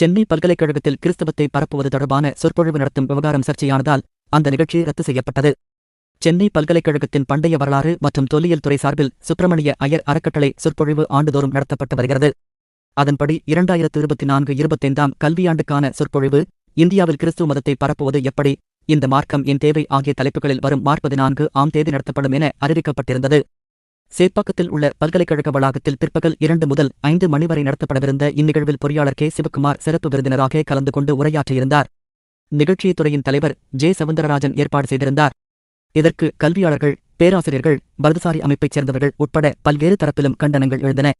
சென்னை பல்கலைக்கழகத்தில் கிறிஸ்தவத்தை பரப்புவது தொடர்பான சொற்பொழிவு நடத்தும் விவகாரம் சர்ச்சையானதால் அந்த நிகழ்ச்சி ரத்து செய்யப்பட்டது. சென்னை பல்கலைக்கழகத்தின் பண்டைய வரலாறு மற்றும் தொல்லியல் துறை சார்பில் சுப்பிரமணிய ஐயர் அறக்கட்டளை சொற்பொழிவு ஆண்டுதோறும் நடத்தப்பட்டு வருகிறது. அதன்படி இரண்டாயிரத்து இருபத்தி நான்கு இருபத்தைந்தாம் கல்வியாண்டுக்கான சொற்பொழிவு இந்தியாவில் கிறிஸ்துவ மதத்தை பரப்புவது எப்படி இந்த மார்க்கம் என் தேவை ஆகிய தலைப்புகளில் வரும் மார்ச் நான்கு ஆம் தேதி நடத்தப்படும் என அறிவிக்கப்பட்டிருந்தது. சேப்பாக்கத்தில் உள்ள பல்கலைக்கழக வளாகத்தில் பிற்பகல் இரண்டு முதல் ஐந்து மணி வரை நடத்தப்படவிருந்த இந்நிகழ்வில் பொறியாளர் கே. சிவக்குமார் சிறப்பு விருந்தினராக கலந்து கொண்டு உரையாற்றியிருந்தார். நிகழ்ச்சித் துறையின் தலைவர் ஜே. சவுந்தரராஜன் ஏற்பாடு செய்திருந்தார். இதற்கு கல்வியாளர்கள் பேராசிரியர்கள் வலதுசாரி அமைப்பைச் சேர்ந்தவர்கள் உட்பட பல்வேறு தரப்பிலும் கண்டனங்கள் எழுந்தன.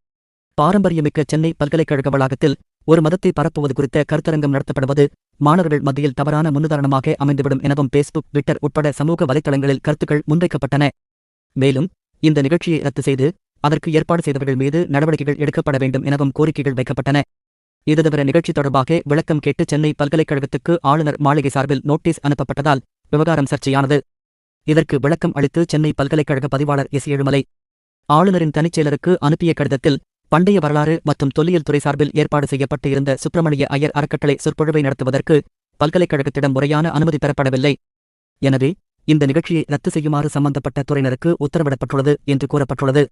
பாரம்பரியமிக்க சென்னை பல்கலைக்கழக வளாகத்தில் ஒரு மதத்தை பரப்புவது குறித்த கருத்தரங்கம் நடத்தப்படுவது மாணவர்கள் மத்தியில் தவறான முன்னுதாரணமாக அமைந்துவிடும் எனவும் பேஸ்புக் ட்விட்டர் உட்பட சமூக வலைத்தளங்களில் கருத்துக்கள் முன்வைக்கப்பட்டன. மேலும் இந்த நிகழ்ச்சியை ரத்து செய்து அதற்கு ஏற்பாடு செய்தவர்கள் மீது நடவடிக்கைகள் எடுக்கப்பட வேண்டும் எனவும் கோரிக்கைகள் வைக்கப்பட்டன. இது தவிர நிகழ்ச்சி தொடர்பாக விளக்கம் கேட்டு சென்னை பல்கலைக்கழகத்துக்கு ஆளுநர் மாளிகை சார்பில் நோட்டீஸ் அனுப்பப்பட்டதால் விவகாரம் சர்ச்சையானது. இதற்கு விளக்கம் அளித்து சென்னை பல்கலைக்கழக பதிவாளர் எஸ். ஏழுமலை. ஆளுநரின் தனிச்செயலருக்கு அனுப்பிய கடிதத்தில் பண்டைய வரலாறு மற்றும் தொல்லியல் துறை சார்பில் ஏற்பாடு செய்யப்பட்டு இருந்த சுப்பிரமணிய ஐயர் அறக்கட்டளை சொற்பொழிவை நடத்துவதற்கு பல்கலைக்கழகத்திடம் முறையான அனுமதி பெறப்படவில்லை. எனவே இந்த நிகழ்ச்சியை ரத்து செய்யுமாறு சம்பந்தப்பட்ட துறையினருக்கு உத்தரவிடப்பட்டுள்ளது என்று கூறப்பட்டுள்ளது.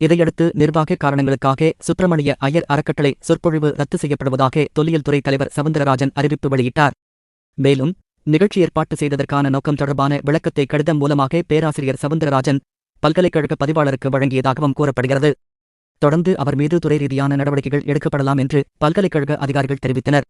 இதையடுத்து நிர்வாக காரணங்களுக்காக சுப்பிரமணிய ஐயர் அறக்கட்டளை சொற்பொழிவு ரத்து செய்யப்படுவதாக தொல்லியல் துறை தலைவர் சவுந்தரராஜன் அறிவிப்பு வெளியிட்டார். மேலும் நிகழ்ச்சி ஏற்பாட்டு செய்ததற்கான நோக்கம் தொடர்பான விளக்கத்தை கடிதம் மூலமாக பேராசிரியர் சவுந்தரராஜன் பல்கலைக்கழக பதிவாளருக்கு வழங்கியதாகவும் கூறப்படுகிறது. தொடர்ந்து அவர் மீது துறை ரீதியான நடவடிக்கைகள் எடுக்கப்படலாம் என்று பல்கலைக்கழக அதிகாரிகள் தெரிவித்தனர்.